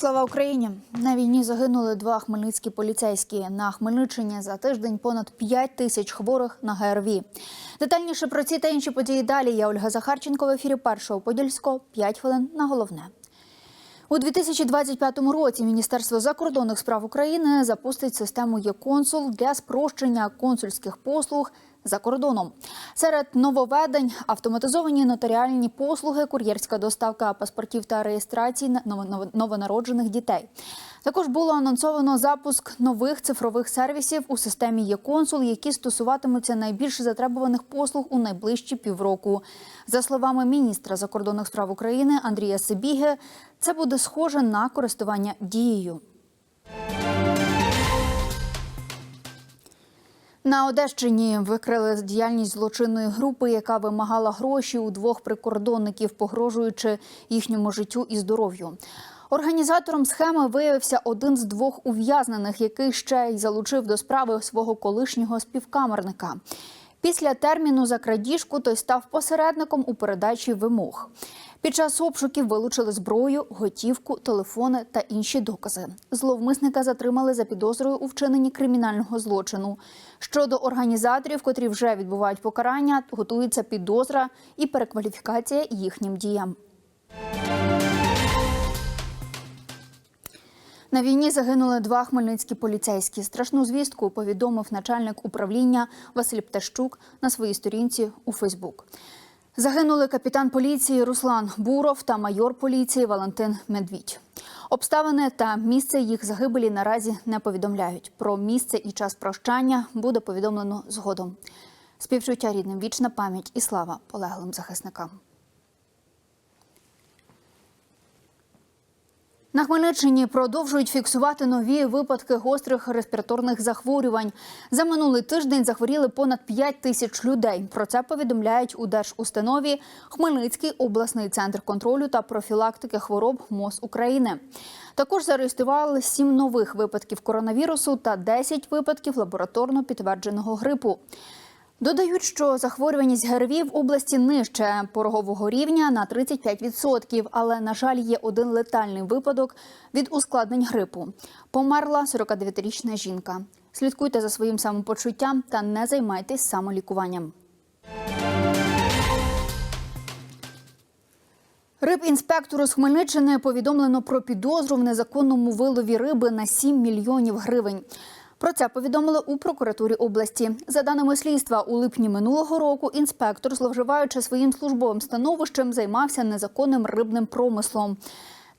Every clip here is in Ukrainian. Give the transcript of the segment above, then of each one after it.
Слава Україні! На війні загинули два хмельницькі поліцейські. На Хмельниччині за тиждень понад 5 тисяч хворих на ГРВІ. Детальніше про ці та інші події далі. Я Ольга Захарченко в ефірі першого подільського. 5 хвилин на головне. У 2025 році Міністерство закордонних справ України запустить систему «Є-консул» для спрощення консульських послуг за кордоном. Серед нововведень автоматизовані нотаріальні послуги, кур'єрська доставка паспортів та реєстрації на- ново- новонароджених дітей. Також було анонсовано запуск нових цифрових сервісів у системі «Є-консул», які стосуватимуться найбільш затребуваних послуг у найближчі півроку. За словами міністра закордонних справ України Андрія Сибіги, це буде схоже на користування дією. На Одещині викрили діяльність злочинної групи, яка вимагала гроші у двох прикордонників, погрожуючи їхньому життю і здоров'ю. Організатором схеми виявився один з двох ув'язнених, який ще й залучив до справи свого колишнього співкамерника. Після терміну за крадіжку той став посередником у передачі вимог. Під час обшуків вилучили зброю, готівку, телефони та інші докази. Зловмисника затримали за підозрою у вчиненні кримінального злочину. Щодо організаторів, котрі вже відбувають покарання, готується підозра і перекваліфікація їхнім діям. На війні загинули два хмельницькі поліцейські. Страшну звістку повідомив начальник управління Василь Птащук на своїй сторінці у Фейсбук. Загинули капітан поліції Руслан Буров та майор поліції Валентин Медвідь. Обставини та місце їх загибелі наразі не повідомляють. Про місце і час прощання буде повідомлено згодом. Співчуття рідним, вічна пам'ять і слава полеглим захисникам. На Хмельниччині продовжують фіксувати нові випадки гострих респіраторних захворювань. За минулий тиждень захворіли понад 5 тисяч людей. Про це повідомляють у держустанові Хмельницький обласний центр контролю та профілактики хвороб МОЗ України. Також зареєстрували 7 нових випадків коронавірусу та 10 випадків лабораторно підтвердженого грипу. Додають, що захворюваність ГРВІ в області нижче порогового рівня на 35%, але, на жаль, є один летальний випадок від ускладнень грипу. Померла 49-річна жінка. Слідкуйте за своїм самопочуттям та не займайтесь самолікуванням. Рибінспектору з Хмельниччини повідомлено про підозру в незаконному вилові риби на 7 мільйонів гривень. Про це повідомили у прокуратурі області. За даними слідства, у липні минулого року інспектор, зловживаючи своїм службовим становищем, займався незаконним рибним промислом.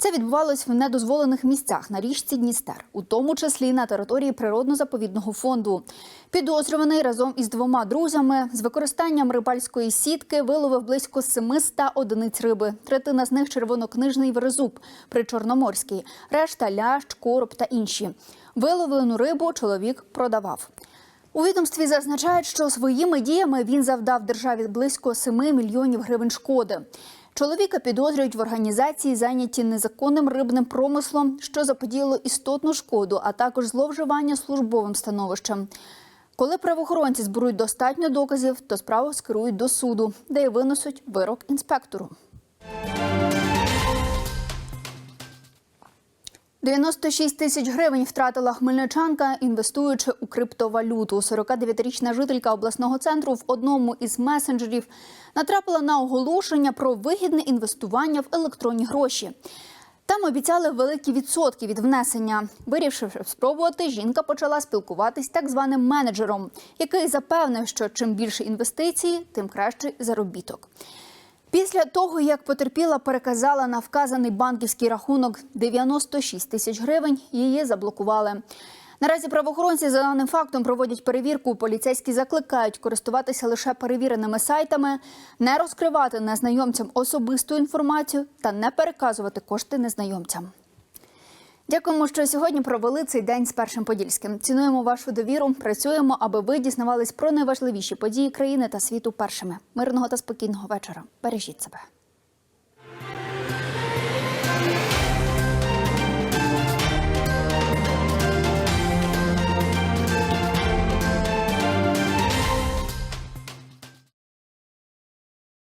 Це відбувалось в недозволених місцях на річці Дністер, у тому числі на території природно-заповідного фонду. Підозрюваний разом із двома друзями з використанням рибальської сітки виловив близько 700 одиниць риби. Третина з них червонокнижний верезуб при Чорноморській, решта лящ, короб та інші. Виловлену рибу чоловік продавав. У відомстві зазначають, що своїми діями він завдав державі близько 7 мільйонів гривень шкоди. Чоловіка підозрюють в організації, зайняті незаконним рибним промислом, що заподіяло істотну шкоду, а також зловживання службовим становищем. Коли правоохоронці зберуть достатньо доказів, то справу скерують до суду, де й винесуть вирок інспектору. 96 тисяч гривень втратила хмельничанка, інвестуючи у криптовалюту. 49-річна жителька обласного центру в одному із месенджерів натрапила на оголошення про вигідне інвестування в електронні гроші. Там обіцяли великі відсотки від внесення. Вирішивши спробувати, жінка почала спілкуватись так званим менеджером, який запевнив, що чим більше інвестицій, тим кращий заробіток. Після того, як потерпіла переказала на вказаний банківський рахунок 96 тисяч гривень, її заблокували. Наразі правоохоронці за даним фактом проводять перевірку. Поліцейські закликають користуватися лише перевіреними сайтами, не розкривати незнайомцям особисту інформацію та не переказувати кошти незнайомцям. Дякуємо, що сьогодні провели цей день з першим подільським. Цінуємо вашу довіру. Працюємо, аби ви дізнавались про найважливіші події країни та світу першими. Мирного та спокійного вечора. Бережіть себе.